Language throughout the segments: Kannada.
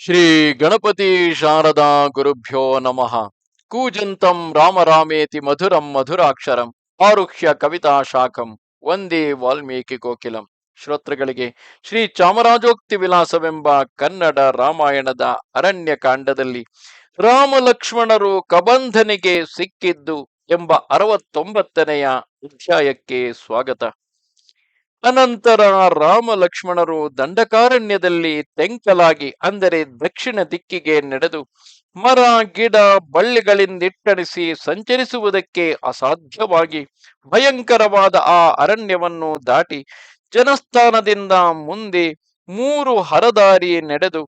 ಶ್ರೀ ಗಣಪತಿ ಶಾರದಾ ಗುರುಭ್ಯೋ ನಮಃ. ಕೂಜಂತಂ ರಾಮರಾಮೇತಿ ಮಧುರಂ ಮಧುರಾಕ್ಷರಂ ಆರುಹ್ಯ ಕವಿತಾ ಶಾಖಂ ಒಂದೇ ವಾಲ್ಮೀಕಿ ಕೋಕಿಲಂ ಶ್ರೋತೃಗಳಿಗೆ ಶ್ರೀ ಚಾಮರಾಜೋಕ್ತಿ ವಿಲಾಸವೆಂಬ ಕನ್ನಡ ರಾಮಾಯಣದ ಅರಣ್ಯ ಕಾಂಡದಲ್ಲಿ ರಾಮ ಲಕ್ಷ್ಮಣರು ಕಬಂಧನಿಗೆ ಸಿಕ್ಕಿದ್ದು ಎಂಬ ಅರವತ್ತೊಂಬತ್ತನೆಯ ಅಧ್ಯಾಯಕ್ಕೆ ಸ್ವಾಗತ. ಅನಂತರ ರಾಮ ಲಕ್ಷ್ಮಣರು ದಂಡಕಾರಣ್ಯದಲ್ಲಿ ತೆಂಕಲಾಗಿ, ಅಂದರೆ ದಕ್ಷಿಣ ದಿಕ್ಕಿಗೆ ನಡೆದು ಮರ, ಗಿಡ, ಬಳ್ಳಿಗಳಿಂದಿಟ್ಟಣಿಸಿ ಸಂಚರಿಸುವುದಕ್ಕೆ ಅಸಾಧ್ಯವಾಗಿ ಭಯಂಕರವಾದ ಆ ಅರಣ್ಯವನ್ನು ದಾಟಿ ಜನಸ್ಥಾನದಿಂದ ಮುಂದೆ ಮೂರು ಹರದಾರಿ ನಡೆದು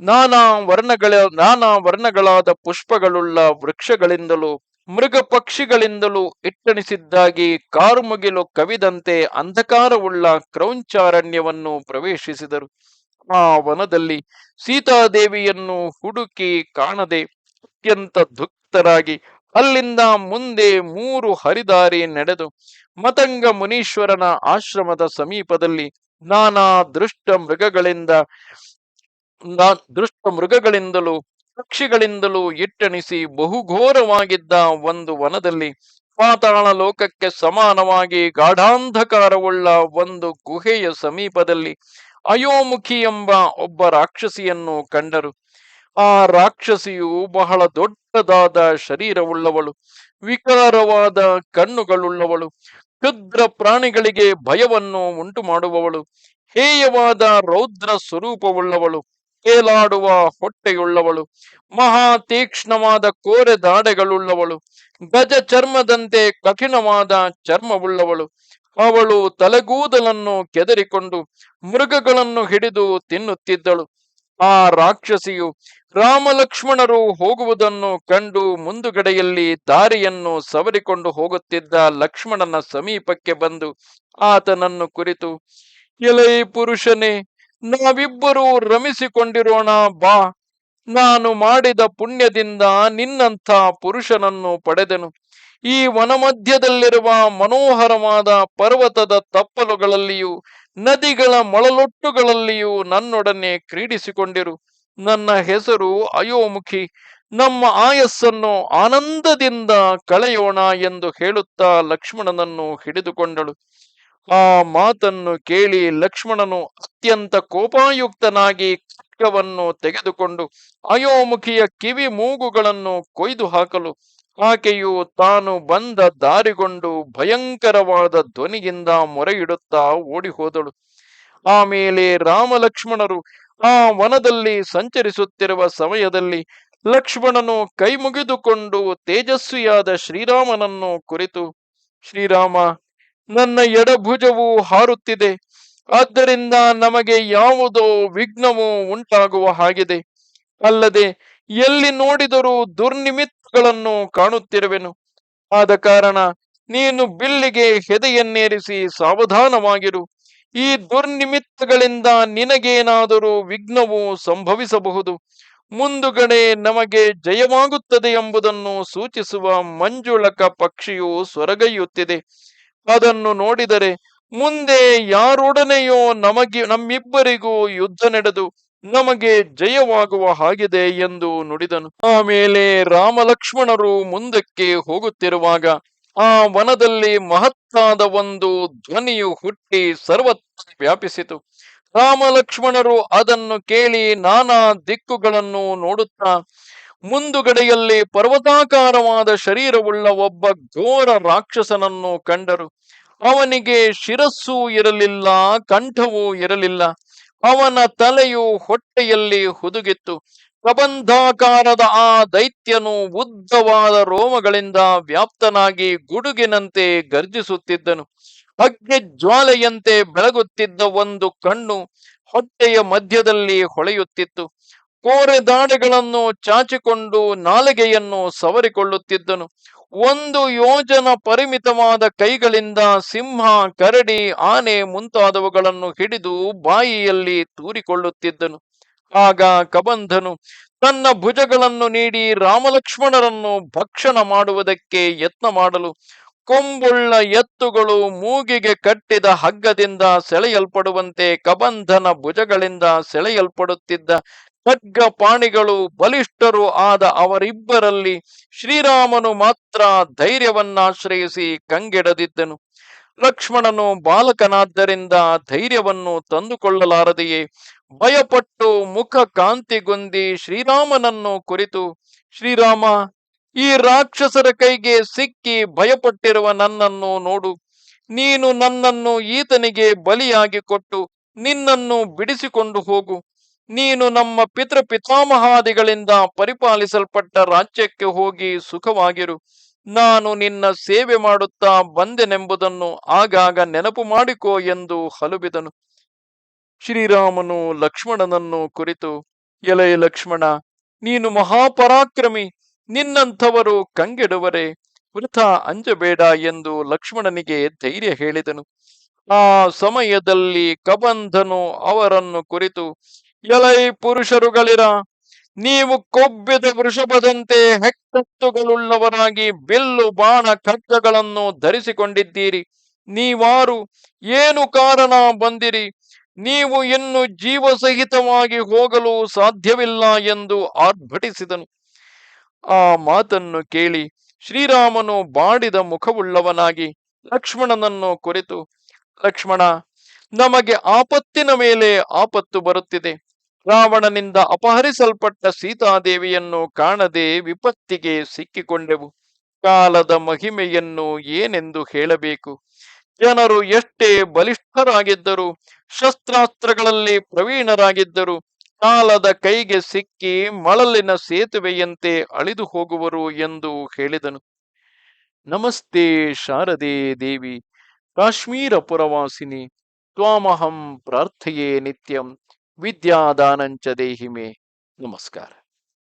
ನಾನಾ ವರ್ಣಗಳ, ನಾನಾ ವರ್ಣಗಳಾದ ಪುಷ್ಪಗಳುಳ್ಳ ವೃಕ್ಷಗಳಿಂದಲೂ ಮೃಗ ಪಕ್ಷಿಗಳಿಂದಲೂ ಇಟ್ಟಣಿಸಿದ್ದಾಗಿ ಕಾರುಮುಗಿಲು ಕವಿದಂತೆ ಅಂಧಕಾರವುಳ್ಳ ಕ್ರೌಂಚಾರಣ್ಯವನ್ನು ಪ್ರವೇಶಿಸಿದರು. ಆ ವನದಲ್ಲಿ ಸೀತಾದೇವಿಯನ್ನು ಹುಡುಕಿ ಕಾಣದೆ ಅತ್ಯಂತ ದುಕ್ತರಾಗಿ ಅಲ್ಲಿಂದ ಮುಂದೆ ಮೂರು ಹರಿದಾರಿ ನಡೆದು ಮತಂಗ ಮುನೀಶ್ವರನ ಆಶ್ರಮದ ಸಮೀಪದಲ್ಲಿ ನಾನಾ ದೃಷ್ಟ ಮೃಗಗಳಿಂದ ದೃಷ್ಟ ಮೃಗಗಳಿಂದಲೂ ಪಕ್ಷಿಗಳಿಂದಲೂ ಇಟ್ಟಣಿಸಿ ಬಹುಘೋರವಾಗಿದ್ದ ಒಂದು ವನದಲ್ಲಿ ಪಾತಾಳ ಲೋಕಕ್ಕೆ ಸಮಾನವಾಗಿ ಗಾಢಾಂಧಕಾರವುಳ್ಳ ಒಂದು ಗುಹೆಯ ಸಮೀಪದಲ್ಲಿ ಅಯೋಮುಖಿ ಎಂಬ ಒಬ್ಬ ರಾಕ್ಷಸಿಯನ್ನು ಕಂಡರು. ಆ ರಾಕ್ಷಸಿಯು ಬಹಳ ದೊಡ್ಡದಾದ ಶರೀರವುಳ್ಳವಳು, ವಿಕಾರವಾದ ಕಣ್ಣುಗಳುಳ್ಳವಳು, ಕ್ಷುದ್ರ ಪ್ರಾಣಿಗಳಿಗೆ ಭಯವನ್ನು ಉಂಟು ಮಾಡುವವಳು ಹೇಯವಾದ ರೌದ್ರ ಸ್ವರೂಪವುಳ್ಳವಳು ತೇಲಾಡುವ ಹೊಟ್ಟೆಯುಳ್ಳವಳು. ಮಹಾ ತೀಕ್ಷ್ಣವಾದ ಕೋರೆ ದಾಡೆಗಳುಳ್ಳವಳು. ಗಜ ಚರ್ಮದಂತೆ ಕಠಿಣವಾದ ಚರ್ಮವುಳ್ಳವಳು. ಅವಳು ತಲೆಗೂದಲನ್ನು ಕೆದರಿಕೊಂಡು ಮೃಗಗಳನ್ನು ಹಿಡಿದು ತಿನ್ನುತ್ತಿದ್ದಳು. ಆ ರಾಕ್ಷಸಿಯು ರಾಮಲಕ್ಷ್ಮಣರು ಹೋಗುವುದನ್ನು ಕಂಡು ಮುಂದುಗಡೆಯಲ್ಲಿ ದಾರಿಯನ್ನು ಸವರಿಕೊಂಡು ಹೋಗುತ್ತಿದ್ದ ಲಕ್ಷ್ಮಣನ ಸಮೀಪಕ್ಕೆ ಬಂದು ಆತನನ್ನು ಕುರಿತು, ಎಲೈ ಪುರುಷನೇ ನಾವಿಬ್ಬರೂ ರಮಿಸಿಕೊಂಡಿರೋಣ, ಬಾ. ನಾನು ಮಾಡಿದ ಪುಣ್ಯದಿಂದ ನಿನ್ನಂಥ ಪುರುಷನನ್ನು ಪಡೆದೆನು. ಈ ವನಮಧ್ಯದಲ್ಲಿರುವ ಮನೋಹರವಾದ ಪರ್ವತದ ತಪ್ಪಲುಗಳಲ್ಲಿಯೂ, ನದಿಗಳ ಮೊಳಲೊಟ್ಟುಗಳಲ್ಲಿಯೂ ನನ್ನೊಡನೆ ಕ್ರೀಡಿಸಿಕೊಂಡಿರು. ನನ್ನ ಹೆಸರು ಅಯೋಮುಖಿ. ನಮ್ಮ ಆಯಸ್ಸನ್ನು ಆನಂದದಿಂದ ಕಳೆಯೋಣ ಎಂದು ಹೇಳುತ್ತಾ ಲಕ್ಷ್ಮಣನನ್ನು ಹಿಡಿದುಕೊಂಡಳು. ಆ ಮಾತನ್ನು ಕೇಳಿ ಲಕ್ಷ್ಮಣನು ಅತ್ಯಂತ ಕೋಪಾಯುಕ್ತನಾಗಿ ಖಡ್ಗವನ್ನು ತೆಗೆದುಕೊಂಡು ಅಯೋಮುಖಿಯ ಕಿವಿ ಮೂಗುಗಳನ್ನು ಕೊಯ್ದು ಹಾಕಲು, ಆಕೆಯು ತಾನು ಬಂದ ದಾರಿಗೊಂಡು ಭಯಂಕರವಾದ ಧ್ವನಿಯಿಂದ ಮೊರೆಯಿಡುತ್ತಾ ಓಡಿ ಹೋದಳು ಆಮೇಲೆ ರಾಮಲಕ್ಷ್ಮಣರು ಆ ವನದಲ್ಲಿ ಸಂಚರಿಸುತ್ತಿರುವ ಸಮಯದಲ್ಲಿ ಲಕ್ಷ್ಮಣನು ಕೈಮುಗಿದುಕೊಂಡು ತೇಜಸ್ವಿಯಾದ ಶ್ರೀರಾಮನನ್ನು ಕುರಿತು, ಶ್ರೀರಾಮ, ನನ್ನ ಎಡಭುಜವು ಹಾರುತ್ತಿದೆ. ಆದ್ದರಿಂದ ನಮಗೆ ಯಾವುದೋ ವಿಘ್ನವು ಉಂಟಾಗುವ ಹಾಗಿದೆ. ಅಲ್ಲದೆ ಎಲ್ಲಿ ನೋಡಿದರೂ ದುರ್ನಿಮಿತ್ತಗಳನ್ನು ಕಾಣುತ್ತಿರುವೆನು. ಆದ ಕಾರಣ ನೀನು ಬಿಲ್ಲಿಗೆ ಹೆದೆಯನ್ನೇರಿಸಿ ಸಾವಧಾನವಾಗಿರು. ಈ ದುರ್ನಿಮಿತ್ತಗಳಿಂದ ನಿನಗೇನಾದರೂ ವಿಘ್ನವು ಸಂಭವಿಸಬಹುದು. ಮುಂದುಗಡೆ ನಮಗೆ ಜಯವಾಗುತ್ತದೆ ಎಂಬುದನ್ನು ಸೂಚಿಸುವ ಮಂಜುಳಕ ಪಕ್ಷಿಯು ಸೊರಗೈಯುತ್ತಿದೆ. ಅದನ್ನು ನೋಡಿದರೆ ಮುಂದೆ ಯಾರೊಡನೆಯೋ ನಮಗೆ, ನಮ್ಮಿಬ್ಬರಿಗೂ ಯುದ್ಧ ನಡೆದು ನಮಗೆ ಜಯವಾಗುವ ಹಾಗಿದೆ ಎಂದು ನುಡಿದನು. ಆಮೇಲೆ ರಾಮ ಲಕ್ಷ್ಮಣರು ಮುಂದಕ್ಕೆ ಹೋಗುತ್ತಿರುವಾಗ ಆ ವನದಲ್ಲಿ ಮಹತ್ತಾದ ಒಂದು ಧ್ವನಿಯು ಹುಟ್ಟಿ ಸರ್ವತ್ರ ವ್ಯಾಪಿಸಿತು. ರಾಮ ಲಕ್ಷ್ಮಣರು ಅದನ್ನು ಕೇಳಿ ನಾನಾ ದಿಕ್ಕುಗಳನ್ನು ನೋಡುತ್ತಾ, ಮುಂದುಗಡೆಯಲ್ಲಿ ಪರ್ವತಾಕಾರವಾದ ಶರೀರವುಳ್ಳ ಒಬ್ಬ ಘೋರ ರಾಕ್ಷಸನನ್ನು ಕಂಡರು. ಅವನಿಗೆ ಶಿರಸ್ಸು ಇರಲಿಲ್ಲ, ಕಂಠವೂ ಇರಲಿಲ್ಲ. ಅವನ ತಲೆಯು ಹೊಟ್ಟೆಯಲ್ಲಿ ಹುದುಗಿತ್ತು. ಪ್ರಬಂಧಾಕಾರದ ಆ ದೈತ್ಯನು ಉದ್ದವಾದ ರೋಮಗಳಿಂದ ವ್ಯಾಪ್ತನಾಗಿ ಗುಡುಗಿನಂತೆ ಗರ್ಜಿಸುತ್ತಿದ್ದನು. ಅಗ್ನಿ ಜ್ವಾಲೆಯಂತೆ ಬೆಳಗುತ್ತಿದ್ದ ಒಂದು ಕಣ್ಣು ಹೊಟ್ಟೆಯ ಮಧ್ಯದಲ್ಲಿ ಹೊಳೆಯುತ್ತಿತ್ತು. ಕೋರೆ ದಾಡೆಗಳನ್ನು ಚಾಚಿಕೊಂಡು ನಾಲಿಗೆಯನ್ನು ಸವರಿಕೊಳ್ಳುತ್ತಿದ್ದನು. ಒಂದು ಯೋಜನ ಪರಿಮಿತವಾದ ಕೈಗಳಿಂದ ಸಿಂಹ, ಕರಡಿ, ಆನೆ ಮುಂತಾದವುಗಳನ್ನು ಹಿಡಿದು ಬಾಯಿಯಲ್ಲಿ ತೂರಿಕೊಳ್ಳುತ್ತಿದ್ದನು. ಆಗ ಕಬಂಧನು, ತನ್ನ ಭುಜಗಳನ್ನು ನೀಡಿ ರಾಮಲಕ್ಷ್ಮಣರನ್ನು ಭಕ್ಷಣ ಮಾಡುವುದಕ್ಕೆ ಯತ್ನ ಮಾಡಲು ಕೊಂಬುಳ್ಳ ಎತ್ತುಗಳು ಮೂಗಿಗೆ ಕಟ್ಟಿದ ಹಗ್ಗದಿಂದ ಸೆಳೆಯಲ್ಪಡುವಂತೆ ಕಬಂಧನ ಭುಜಗಳಿಂದ ಸೆಳೆಯಲ್ಪಡುತ್ತಿದ್ದ ಖಡ್ಗ ಪಾಣಿಗಳು ಬಲಿಷ್ಠರು ಆದ ಅವರಿಬ್ಬರಲ್ಲಿ ಶ್ರೀರಾಮನು ಮಾತ್ರ ಧೈರ್ಯವನ್ನಾಶ್ರಯಿಸಿ ಕಂಗೆಡದಿದ್ದನು. ಲಕ್ಷ್ಮಣನು ಬಾಲಕನಾದ್ದರಿಂದ ಧೈರ್ಯವನ್ನು ತಂದುಕೊಳ್ಳಲಾರದೆಯೇ? ಭಯಪಟ್ಟು ಮುಖ ಕಾಂತಿಗೊಂದಿ ಶ್ರೀರಾಮನನ್ನು ಕುರಿತು, ಶ್ರೀರಾಮ ಈ ರಾಕ್ಷಸರ ಕೈಗೆ ಸಿಕ್ಕಿ ಭಯಪಟ್ಟಿರುವ ನನ್ನನ್ನು ನೋಡು. ನೀನು ನನ್ನನ್ನು ಈತನಿಗೆ ಬಲಿಯಾಗಿ ಕೊಟ್ಟು ನಿನ್ನನ್ನು ಬಿಡಿಸಿಕೊಂಡು ಹೋಗು. ನೀನು ನಮ್ಮ ಪಿತೃ ಪಿತಾಮಹಾದಿಗಳಿಂದ ಪರಿಪಾಲಿಸಲ್ಪಟ್ಟ ರಾಜ್ಯಕ್ಕೆ ಹೋಗಿ ಸುಖವಾಗಿರು. ನಾನು ನಿನ್ನ ಸೇವೆ ಮಾಡುತ್ತಾ ಬಂದೆನೆಂಬುದನ್ನು ಆಗಾಗ ನೆನಪು ಮಾಡಿಕೋ ಎಂದು ಹಲುಬಿದನು. ಶ್ರೀರಾಮನು ಲಕ್ಷ್ಮಣನನ್ನು ಕುರಿತು, ಎಲೆ ಲಕ್ಷ್ಮಣ, ನೀನು ಮಹಾಪರಾಕ್ರಮಿ. ನಿನ್ನಂಥವರು ಕಂಗೆಡುವರೆ, ವೃಥ ಅಂಜಬೇಡ ಎಂದು ಲಕ್ಷ್ಮಣನಿಗೆ ಧೈರ್ಯ ಹೇಳಿದನು. ಆ ಸಮಯದಲ್ಲಿ ಕಬಂಧನು ಅವರನ್ನು ಕುರಿತು, ಎಲೈ ಪುರುಷರುಗಳಿರ, ನೀವು ಕೊಬ್ಬಿದ ವೃಷಭದಂತೆ ಹೆಕ್ಕತ್ತುಗಳುಳ್ಳವರಾಗಿ ಬಿಲ್ಲು ಬಾಣ ಖಡ್ಗಗಳನ್ನು ಧರಿಸಿಕೊಂಡಿದ್ದೀರಿ. ನೀವಾರು ಏನು ಕಾರಣ ಬಂದಿರಿ? ನೀವು ಇನ್ನು ಜೀವಸಹಿತವಾಗಿ ಹೋಗಲು ಸಾಧ್ಯವಿಲ್ಲ ಎಂದು ಆರ್ಭಟಿಸಿದನು. ಆ ಮಾತನ್ನು ಕೇಳಿ ಶ್ರೀರಾಮನು ಬಾಡಿದ ಮುಖವುಳ್ಳವನಾಗಿ ಲಕ್ಷ್ಮಣನನ್ನು ಕುರಿತು, ಲಕ್ಷ್ಮಣ, ನಮಗೆ ಆಪತ್ತಿನ ಮೇಲೆ ಆಪತ್ತು ಬರುತ್ತಿದೆ. ರಾವಣನಿಂದ ಅಪಹರಿಸಲ್ಪಟ್ಟ ಸೀತಾದೇವಿಯನ್ನು ಕಾಣದೆ ವಿಪತ್ತಿಗೆ ಸಿಕ್ಕಿಕೊಂಡೆವು. ಕಾಲದ ಮಹಿಮೆಯನ್ನು ಏನೆಂದು ಹೇಳಬೇಕು? ಜನರು ಎಷ್ಟೇ ಬಲಿಷ್ಠರಾಗಿದ್ದರು, ಶಸ್ತ್ರಾಸ್ತ್ರಗಳಲ್ಲಿ ಪ್ರವೀಣರಾಗಿದ್ದರು ಕಾಲದ ಕೈಗೆ ಸಿಕ್ಕಿ ಮಳಲಿನ ಸೇತುವೆಯಂತೆ ಅಳಿದು ಹೋಗುವರು ಎಂದು ಹೇಳಿದನು. ನಮಸ್ತೆ ಶಾರದೆ ದೇವಿ, ಕಾಶ್ಮೀರ ಪುರವಾಸಿನಿ, ತ್ವಾಮಹಂ ಪ್ರಾರ್ಥಯೇ ನಿತ್ಯಂ, ವಿದ್ಯಾದಾನಂಚ ದೇಹಿಮೆ. ನಮಸ್ಕಾರ.